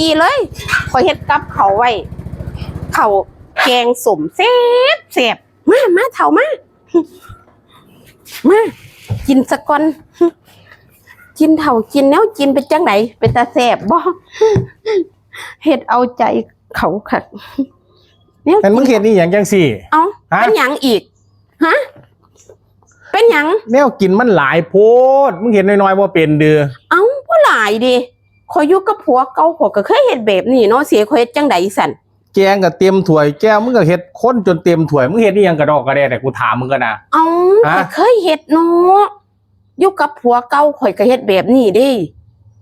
ดีเลยขอยเฮ็ดกับเขาวไว้เขาวแกงสมแซ่บแซ่บมามาเท่ามามากินสักก่อนกินเท่ากินแล้วกินเป็นจังไหนเป็นตาแซ่บบ่เฮ็ดเอาใจเขาค่ะเนี่ยแต่มึงเห็นนี่อย่างจังสี่เอาฮะเป็นหยังอีกฮะเป็นหยังแนวกินมันหลายโพดมึงเห็นน้อยๆว่าเป็นเดือเอ้าบ่หลายดิ ขอยอยู่กับผัวเก่าขอยก็เคยเฮ็ดแบบนี้เนาะเสียขอยเฮ็ดจังไดสั่นแกงก็เต็มถ้วยแก้วมึงก็เฮ็ดข้นจนเต็มถ้วยมึงเห็นนี่ยังกระดอกกระแดแต่กูถามมึงก็นะ เอ้าฮะ ข้อยเคยเฮ็ดเนาะอยู่กับผัวเก่าข่อยก็เฮ็ดแบบนี้เด้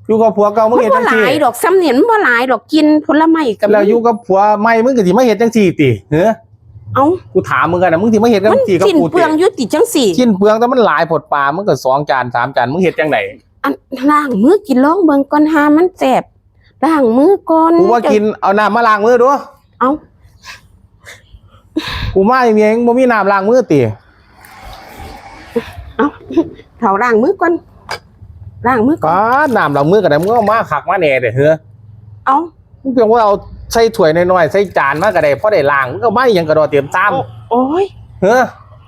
อยู่กับผัวเก่ามึมังนเห็นบ่จังหสี่ลายดอกซ้ำเนี่ยมันบ่หลายดอกกินผลไม้กับแล้วอยู่กับผัวใหม่มึงก็สิมาเฮ็ดจังสี่ติเฮ้อเอ้ากูถามมึงกันนะมึงสิมาเฮ็ดจัมันงสี่กับสิ้นกูเปลืติองอยู่ติจังสี่ กินเปลืองแต่มันหลายผดปลามึงก็สองจานสามจานมึงเฮ็ดจังได อันล้างมือกินลองเบิ่งก่อนหามันแซ่บล้างมือก่อนกูว่ากินเอาน้ำมาล้างมือดูเอ้ากูมาอย่างเงี้ยบ่มีน้ำล้างมือติเอ้าเขาล้างมือก่อนล้างมือก่อนป้าดน้ำล้างมือก็ได้มึงเอามาคักมาแหน่เด้อเฮ้อเอ้ามึงเพียงว่าเอาใส่ถ้วยน้อยๆใส่จานมาก็ได้พอได้ล้างมึงก็มาอหยังกระดอเตรียมตามโอ้ยเฮ้อ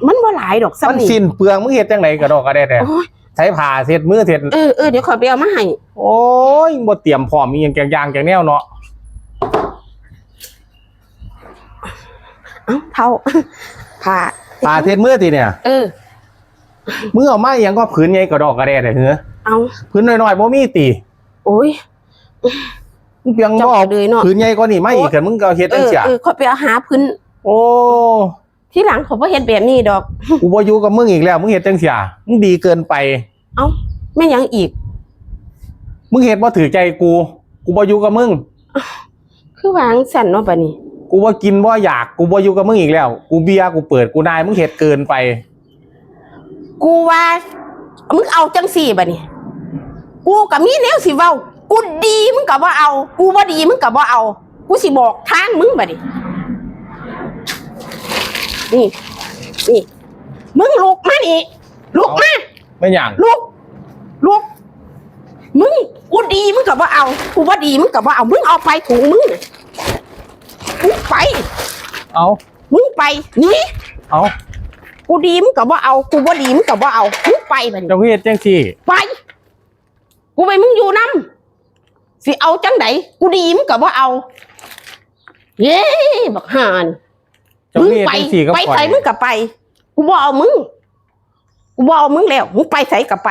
มันบ่หลายดอกมันซ้ำนี่สิ้นเปลืองมึงเฮ็ดจังไดกระดอกกระแดแต่โอ้ย ใช้ผ้าเช็ดมือเช็ดเออเออเดี๋ยวขอยไปเอามาให้โอ้ยบ่เตรียมพร้อมมีหยังแกงยางแกงแนวเนาะเอ้าเท่าผ่าผ้าเช็ดมือติเนี่ยเออมึงเอามาอหยังก็ผืนใหญ่กระดอกกระแดแต่เฮ้อเอาผืนน้อยๆบ่มีติโอ้ยมึงเพียงบ่เจ้าเอาเลยเนาะผืนใหญ่กว่านี่มาอีกกันมึงก็เอาเฮ็ดเอจังอซี่เออขอยไปเอาหาพื้น โอ้ ที่หลังเขาบ่เฮ็ดแบบนี้ดอก กูบ่อยู่กับมึงอีกแล้ว มึงเฮ็ดจังซี่มึงดีเกินไป เอ้าแม่นหยังอีก มึงเฮ็ดบ่ถือใจกู กูบ่อยู่กับมึง คือวางสั่นเนาะบัดนี้ กูบ่กินบ่อยาก กูบ่อยู่กับมึงอีกแล้ว กูเบียร์กูเปิดกูนาย มึงเฮ็ดเกินไป กูว่ามึงเอาจังสี่บัดนี้ กูก็มีแนวสิเว้า กูดีมึงก็บ่เอา กูบ่ดีมึงก็บ่เอา กูสิบอกทางมึงบัดนี้ นี่นี่มึงลุกมานี่ลุกมาไม่หยังลูกลูกมึงกูดีมึงกับว่าเอากูว่าดีมึงกับว่าเอามึงเอาไปถุงมึงน่ะมึงไปเอามึงไปหนี่เอากูดีมึงกับว่าเอากูว่าดีมึงกับว่าเอามึงไปบัดนเจ้าเฮ็ดจังซี่ไปกูไปมึงอยู่น้ำสิเอาจังไดกูดีมึงกับว่าเอา เย้บักห่านเจ้ามึงเฮ็ดไปจังซี่ก็ไปปล่อใส่ยมึงกับไป กูบ่เอามึง กูบ่เอามึงแล้ว มึงไปใส่กับไป